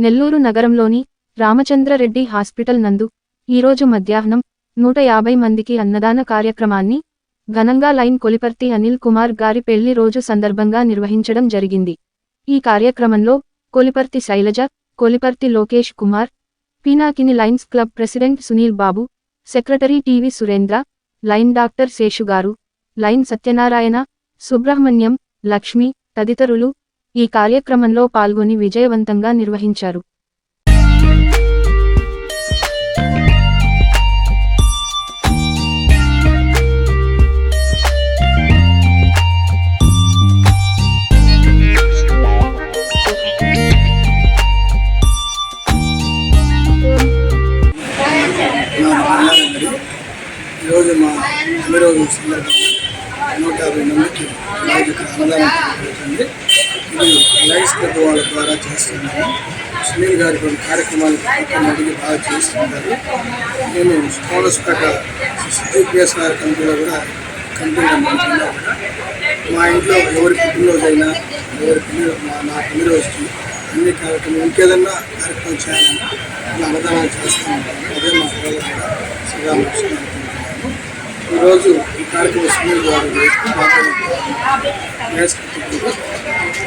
నెల్లూరు నగరంలోని రామచంద్రరెడ్డి హాస్పిటల్ నందు ఈరోజు మధ్యాహ్నం నూట యాభై మందికి అన్నదాన కార్యక్రమాన్ని ఘనంగా లైన్ కొలిపర్తి అనిల్ కుమార్ గారి పెళ్ళి రోజు సందర్భంగా నిర్వహించడం జరిగింది. ఈ కార్యక్రమంలో Koliparthi Sailaja Koliparthi Lokesh Kumar Pinakini lions club president Sunil Babu secretary TV Surendra lion doctor Seshu garu lion Satyanarayana Subrahmanyam Lakshmi తదితరులు ఈ కార్యక్రమంలో పాల్గొని విజయవంతంగా నిర్వహించారు. ఈరోజు మా అన్ని రోజుల సందర్భంగా నూట యాభై మందికి ఈరోజు ఇక్కడ అన్నదానం జరుగుతుంది లైన్స్ క్లబ్ వాళ్ళ ద్వారా చేస్తున్నాము సునీల్ గారి కొన్ని కార్యక్రమాలు అడిగి బాగా చేస్తున్నారు. నేను కోనస్పేట సిపిఎస్ గారి కంపెనీలో కూడా కంపెనీలో కూడా మా ఇంట్లో ఎవరి పుట్టినరోజైనా ఎవరి పెళ్ళి మా నా పెళ్ళి అన్ని కార్యక్రమాలు ఇంకేదన్నా కార్యక్రమం చేయాలన్నా ఇలా అన్నదానాలు చేస్తూ ఉంటాను అదే మా పిల్లలు కూడా శ్రీరామకృష్ణ అనుకుంటున్నాను ఈరోజు ఈ కార్యక్రమం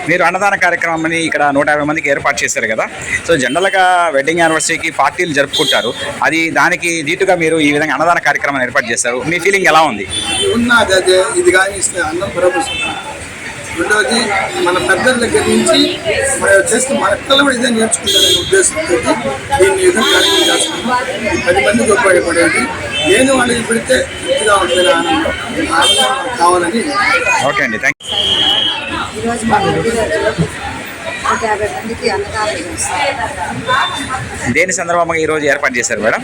మీరు అన్నదాన కార్యక్రమాన్ని ఇక్కడ నూట యాభై మందికి ఏర్పాటు చేశారు కదా? సో జనరల్గా వెడ్డింగ్ యానివర్సరీకి పార్టీలు జరుపుకుంటారు. అది దానికి దీటుగా మీరు ఈ విధంగా అన్నదాన కార్యక్రమాన్ని ఏర్పాటు చేశారు. మీ ఫీలింగ్ ఎలా ఉంది? ఇది ఉన్నది ఇది కానీ ఇస్తే అన్నం రెండవది మన పెద్దల దగ్గర నుంచి మనం చేస్తే మన పిల్లలు కూడా ఇదే నేర్చుకుంటారనే ఉద్దేశంతో దీన్ని విధంగా కార్యక్రమం చేస్తున్నాం. పది మందికి ఉపయోగపడేది. నేను వాళ్ళకి పెడితే తృప్తిగా ఉంటుంది ఆనందం కావాలని ఓకే అండి థ్యాంక్ ఈరోజు మా దేని సందర్భంగా ఈరోజు ఏర్పాటు చేశారు మేడం?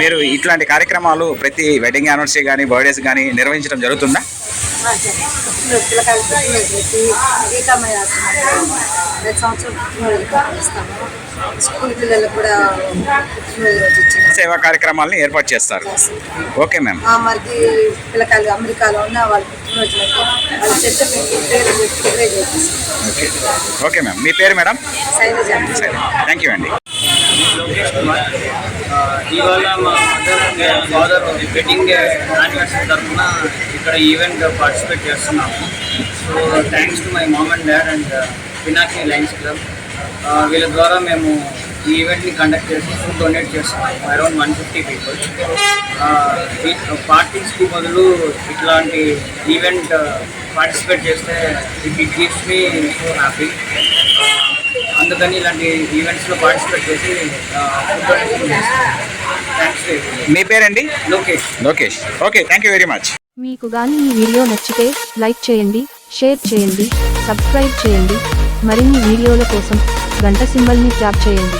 మీరు ఇట్లాంటి కార్యక్రమాలు ప్రతి వెడ్డింగ్ యానివర్సరీ కానీ బర్త్డేస్ కానీ నిర్వహించడం జరుగుతుందా? సేవా కార్యక్రమాలని ఏర్పాటు చేస్తారు. Okay ma'am. పిల్లకాయలు అమెరికాలో ఉన్న వాళ్ళ ఓకే మ్యామ్. మీ పేరు మేడం? థ్యాంక్ యూ అండి. లోకేష్ కుమార్. ఇవాళ మా మదర్ ఫాదర్ వెడ్డింగ్ యానివర్సరీ తరఫున ఇక్కడ ఈవెంట్ పార్టిసిపేట్ చేస్తున్నాము so thanks to my mom and dad and Pinaki lions club వీళ్ళ ద్వారా మేము ఈ ఈవెంట్ని కండక్ట్ చేసి ఫుడ్ డొనేట్ చేస్తున్నాము అరౌండ్ వన్ ఫిఫ్టీ పీపుల్ పార్టీస్కి బదులు ఇట్లాంటి ఈవెంట్ పార్టిసిపేట్ uh, చేస్తే it it gives me so happy అందుకని ఇలాంటి ఈవెంట్స్లో పార్టిసిపేట్ చేసి థ్యాంక్స్ మీ పేరండి? Lokesh. Lokesh. Okay thank you very much మీకు గాని ఈ వీడియో నచ్చితే లైక్ చేయండి షేర్ చేయండి సబ్స్క్రైబ్ చేయండి మరిన్ని వీడియోల కోసం గంట సింబల్ని ట్యాప్ చేయండి.